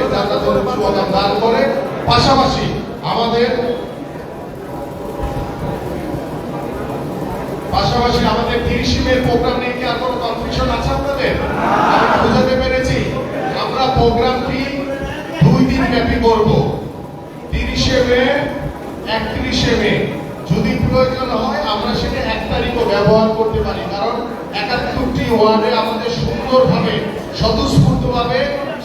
প্রত্যেককে জান্নাতুল উচ্চতা দান করে, পাশাপাশি আমাদের পাশাপাশি আমাদের তিরিশিমের প্রোগ্রাম নিয়ে কি আর কোনো কনফিউশন আছে আপনাদের? আমি বুঝাতে পেরেছি? আমরা প্রোগ্রামটি দুই দিন ব্যাপী করব। তিরিশে মে একত্রিশে মে যদি প্রয়োজন হয়, আমরা সেটা এক তারিখও ব্যবহার করতে পারি। কারণ একাত্তরটি ওয়ার্ডে আমাদের সুন্দরভাবে, স্বতঃস্ফূর্তভাবে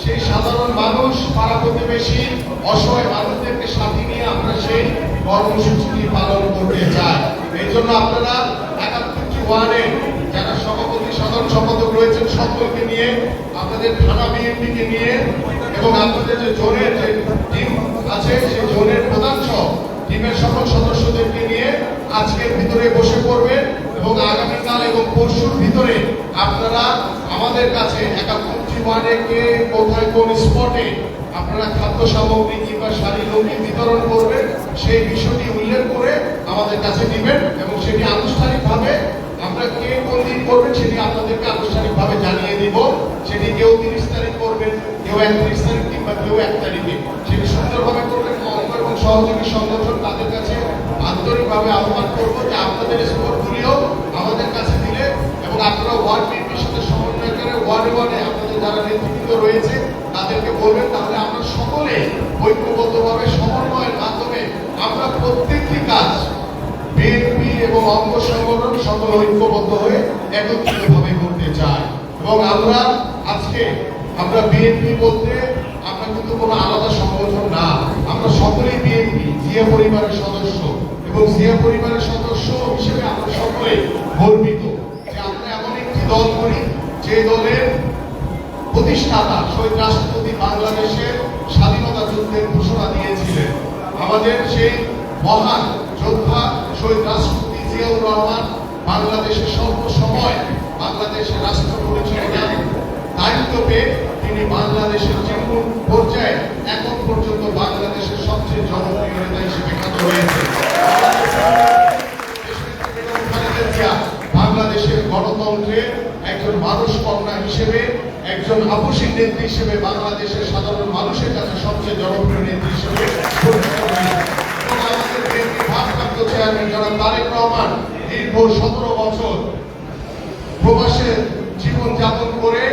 সেই সাধারণ মানুষ, পাড়া প্রতিবেশী, অসহায় মানুষদেরকে সাথে নিয়ে আমরা সেই কর্মসূচিটি পালন করতে চাই। এই জন্য আপনারা একাত্তরটি ওয়ার্ডে যারা সভাপতি, সাধারণ সম্পাদক রয়েছেন, সকলকে নিয়ে আপনাদের থানা বিএনপিকে নিয়ে এবং আপনাদের যে জোনের যে টিম আছে, সেই জোনের প্রধান সহ টিমের সকল সদস্যদেরকে নিয়ে আজকের ভিতরে বসে পড়বেন এবং আগামীকাল এবং পরশুর ভিতরে আপনারা আমাদের কাছে একাত্তরটি ওয়ার্ডে কোথায় কোন স্পটে আপনারা খাদ্য সামগ্রী কিংবা শাড়ি, লঙ্গি বিতরণ করবেন, সেই বিষয়টি উল্লেখ করে আমাদের কাছে দিবেন এবং সেটি আনুষ্ঠানিকভাবে আমরা কে কোন দিন করবেন সেটি আপনাদেরকে আনুষ্ঠানিকভাবে জানিয়ে দিব। সেটি কেউ তিরিশ তারিখ করবেন, কেউ একত্রিশ তারিখ কিংবা কেউ এক তারিখে। সেটি সুন্দরভাবে করবেন সহযোগী সংগঠন তাদের কাছে আন্তরিকভাবে আহ্বান করব যে আপনাদের স্পোর্টগুলিও আমাদের কাছে দিলে এবং আপনারা ওয়ার্ড বিএনপির সাথে সমন্বয় করে ওয়ার্ডে ওয়ার্ডে আপনাদের যারা নেতৃত্ব রয়েছে, তাদেরকে বলবেন, তাহলে আমরা সকলে ঐক্যবদ্ধভাবে সমন্বয়ের মাধ্যমে আমরা প্রত্যেকটি কাজ, বিএনপি এবং অঙ্গ সংগঠন সকল ঐক্যবদ্ধ হয়ে একত্রিতভাবে করতে চাই। এবং আমরা আজকে আমরা বিএনপি বলতে আমরা কিন্তু কোনো আলাদা সংগঠন না আমরা সকলেই বিএনপি পরিবারের সদস্য এবং জিয়া পরিবারের সদস্য হিসেবে আমরা সকলে গর্বিত যে আমরা এমন একটি দল করি যে দলের প্রতিষ্ঠাতা শহীদ রাষ্ট্রপতি বাংলাদেশের স্বাধীনতা যুদ্ধের ঘোষণা দিয়েছিলেন। আমাদের সেই মহান যোদ্ধা শহীদ রাষ্ট্রপতি জিয়াউর রহমান বাংলাদেশের স্বল্প সময় বাংলাদেশের রাষ্ট্র পরিচালনার দায়িত্ব পেয়ে তিনি বাংলাদেশের যে কোন পর্যায়ে এখন পর্যন্ত বাংলাদেশের সবচেয়ে জনপ্রিয় নেতা হিসেবে খালেদা জিয়া বাংলাদেশের গণতন্ত্রের একজন মানুষ কন্যা হিসেবে, একজন আপসী নেত্রী হিসেবে বাংলাদেশের সাধারণ মানুষের কাছে সবচেয়ে জনপ্রিয় নেত্রী হিসেবে ভারপ্রাপ্ত চেয়ারম্যান জনাব তারেক রহমান দীর্ঘ সতেরো বছর প্রবাসের জীবন যাপন করে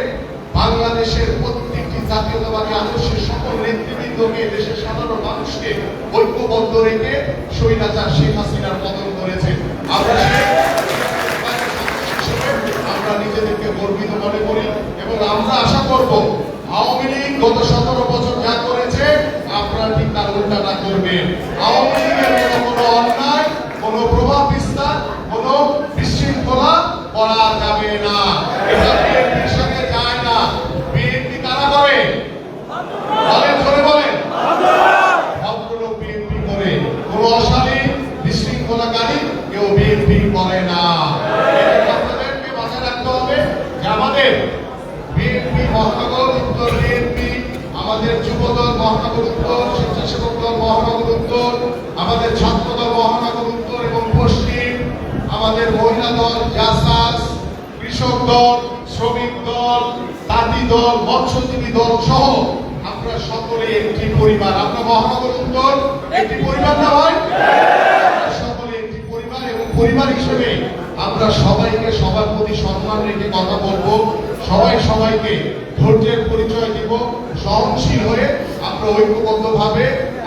বাংলাদেশের প্রত্যেকটি জাতীয়তাবাদী আদর্শের সকল নেতৃবৃন্দকে দেশের সাধারণ মানুষকে ঐক্যবদ্ধ রেখে স্বৈরাচার শেখ হাসিনার পতন আমরা আমরা নিজেদেরকে গর্বিত মনে করি এবং আমরা আশা করব আওয়ামী লীগ গত সতেরো বছর যা করেছে, আপনারা ঠিক তার উল্টাটা করবেন। আওয়ামী লীগের কোনো অন্যায় কোনো প্রভাব বিস্তার কোনো বিশৃঙ্খলা করা যাবে না এটা বিএনপির সঙ্গে যায় না বিএনপি কারা করে বলেন ধরে বলেন ভদ্রলোক বিএনপি করে কোনো অশালীন বিশৃঙ্খলাকারী কেউ বিএনপি করে না এটা আপনাদেরকে মাথায় রাখতে হবে যে আমাদের বিএনপি মহানগর উত্তর বিএনপি আমাদের মহানগর উত্তর, স্বেচ্ছাসেবক দল মহানগর উত্তর, আমাদের ছাত্র দল মহানগর উত্তর এবং পশ্চিম, আমাদের মহিলা দল, জাসাস, কৃষক দল, শ্রমিক দল, তাঁতি দল, মৎস্যজীবী দল সহ আমরা সকলে একটি পরিবার। আমরা মহানগর উত্তর, একটি পরিবার না হয়? সকলে একটি পরিবার এবং পরিবার হিসেবে আমরা সবাইকে সবার প্রতি সম্মান রেখে কথা বলব। সবাই সবাইকে ধৈর্যের পরিচয় দিব, সহনশীল হয়ে আমরা ঐক্যবদ্ধভাবে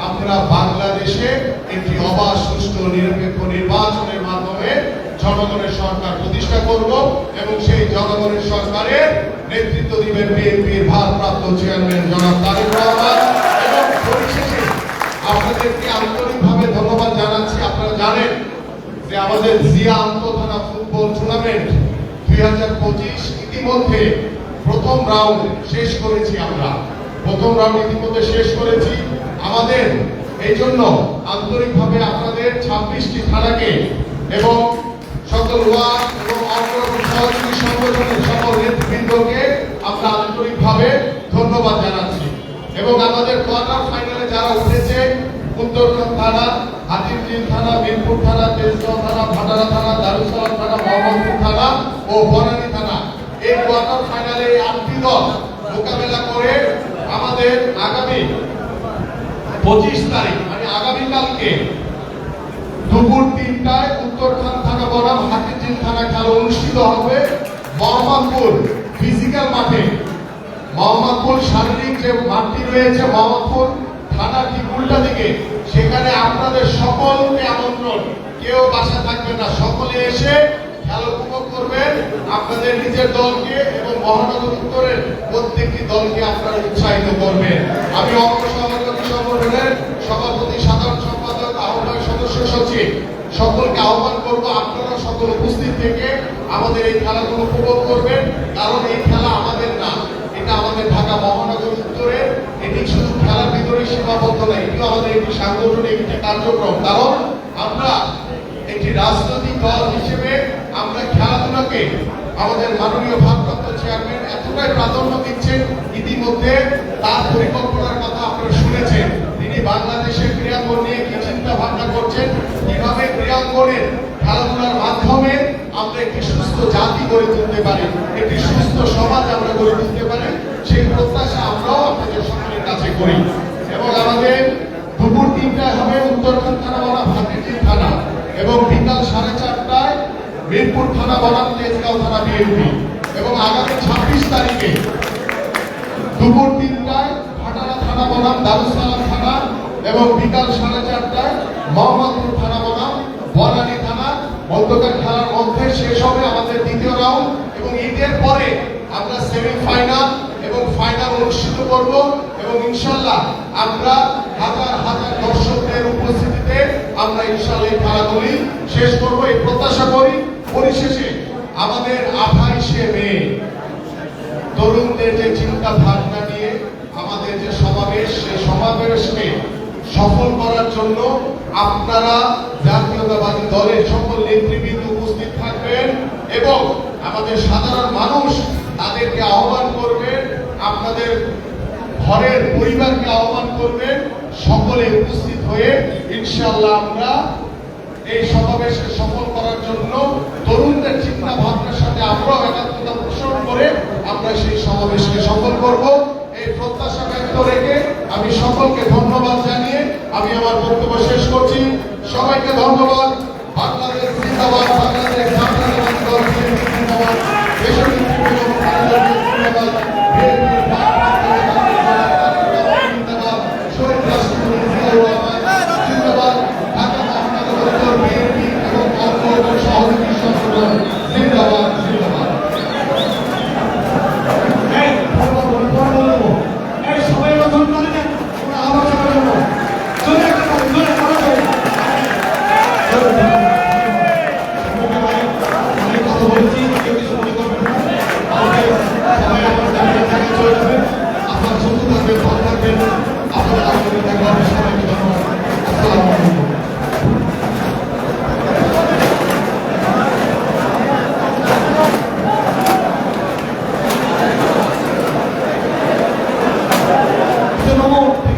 আমরা বাংলাদেশে একটি অবাধ, সুষ্ঠু, নিরপেক্ষ নির্বাচনের মাধ্যমে জনগণের সরকার প্রতিষ্ঠা করব এবং সেই জনগণের সরকারের নেতৃত্ব দিবেন বিএনপির ভারপ্রাপ্ত চেয়ারম্যান জনাব তারেক রহমান। এবং পরিশেষে আপনাদেরকে আন্তরিকভাবে ধন্যবাদ জানাচ্ছি। আপনারা জানেন যে আমাদের জিয়া আন্তঃথানা ফুটবল টুর্নামেন্ট দুই হাজার পঁচিশ ইতিমধ্যে প্রথম রাউন্ড শেষ করেছি আমরা। প্রথম রাউন্ড ইতিমধ্যে শেষ করেছি। আমাদের এই জন্য আন্তরিকভাবে আপনাদের ছাব্বিশটি থানাকে এবং সকল ওয়ার্ড এবং সহযোগী সকল নেতৃবৃন্দকে আমরা আন্তরিকভাবে ধন্যবাদ জানাচ্ছি। এবং আমাদের কোয়ার্টার ফাইনালে যারা উঠেছে, উত্তরখান থানা, হাতিরঝিল থানা, মিরপুর থানা, তেজগাঁও থানা, ভাটারা থানা, দারুসালাম থানা, মোহাম্মদপুর থানা ও বনানী থানা। এই কোয়ার্টার ফাইনালে আটটি দল মোকাবেলা করে আমাদের আগামী পঁচিশ তারিখ মানে আগামীকালকে দুপুর তিনটায় উত্তরখান থানা বনাম হাতিঝিল থানা খেলা অনুষ্ঠিত হবে মোহাম্মদপুর ফিজিক্যাল মাঠে। মোহাম্মদপুর শারীরিক যে মাঠটি রয়েছে, মোহাম্মদপুর থানা ঠিক উল্টা দিকে। সেখানে আপনাদের সকলকে আমন্ত্রণ। কেউ বাসা থাকবে না, সকলে এসে আপনাদের নিজের দলকে এবং মহানগর উত্তরের প্রত্যেকটি দলকে আপনারা উৎসাহিত করবেন। আমি অঙ্গ সংগঠনের সভাপতি, সাধারণ সম্পাদক, আহ্বায়ক সদস্য, সচিব। সকলকে আহ্বান করব, আপনারা সকল উপস্থিত থেকে আমাদের এই খেলাগুলো উপভোগ করবেন। কারণ এই খেলা আমাদের না, এটা আমাদের ঢাকা মহানগর উত্তরের এটি শুধু খেলার ভিতরে সীমাবদ্ধ নয় এটিও আমাদের একটি সাংগঠনিক একটি কার্যক্রম। কারণ আমরা একটি রাজনৈতিক দল হিসেবে খেলাধুলাকে আমাদের মাননীয় ভারপ্রাপ্ত চেয়ারম্যান এতটাই প্রাধান্য দিচ্ছেন, ইতিমধ্যে তার পরিকল্পনার কথা আপনারা শুনেছেন। তিনি বাংলাদেশের ক্রীড়াঙ্গন নিয়ে কি চিন্তা ভাবনা করছেন? কীভাবে ক্রীড়াঙ্গনের খেলাধুলার মাধ্যমে আমরা একটি সুস্থ জাতি গড়ে তুলতে পারি? একটি সুস্থ সমাজ আমরা গড়ে তুলতে পারি? সেই প্রত্যাশা আমরাও আপনাদের সকলের কাছে করি। এবং আমাদের দুপুর তিনটায় হবে উত্তরখান থানা বনাম হাতিঝিল থানা। এবং বিকাল সাড়ে চারটায় মিরপুর থানা বনাম তেজগাঁও থানা বিএনপি এবং আগামী ছাব্বিশ তারিখে দুপুর তিনটায় ভাটারা থানা বনাম, দারুসালাম থানা এবং বিকাল সাড়ে চারটায় মোহাম্মদপুর থানা বনাম, বনানী থানা। মধ্যকার খেলার মধ্যে শেষ হবে আমাদের দ্বিতীয় রাউন্ড এবং ঈদের পরে আমরা সেমিফাইনাল এবং ফাইনাল অনুষ্ঠিত করব এবং ইনশাল্লাহ আমরা হাজার হাজার দর্শকদের উপস্থিতিতে আমরা ইনশাল্লাহ খেলাগুলি শেষ করব। এই প্রত্যাশা করি পরিশেষে আমাদের আঠাইশে মে তরুণদের যে চিন্তা ভাবনা নিয়ে আমাদের যে সমাবেশ, সেই সমাবেশকে সফল করার জন্য আপনারা জাতীয়তাবাদী দলের সকল নেতৃবৃন্দ উপস্থিত থাকবেন এবং আমাদের সাধারণ মানুষ তাদেরকে আহ্বান করবেন, আপনাদের ঘরের পরিবারকে আহ্বান করবেন, সকলে উপস্থিত হয়ে ইনশাআল্লাহ আমরা এই সমাবেশকে সফল করার জন্য তরুণদের চিন্তা ভাবনার সাথে আমরাও একাত্মতা পোষণ করে আমরা সেই সমাবেশকে সফল করব। এই প্রত্যাশা ব্যক্ত রেখে আমি সকলকে ধন্যবাদ জানিয়ে আমি আমার বক্তব্য শেষ করছি। সবাইকে ধন্যবাদ। নমো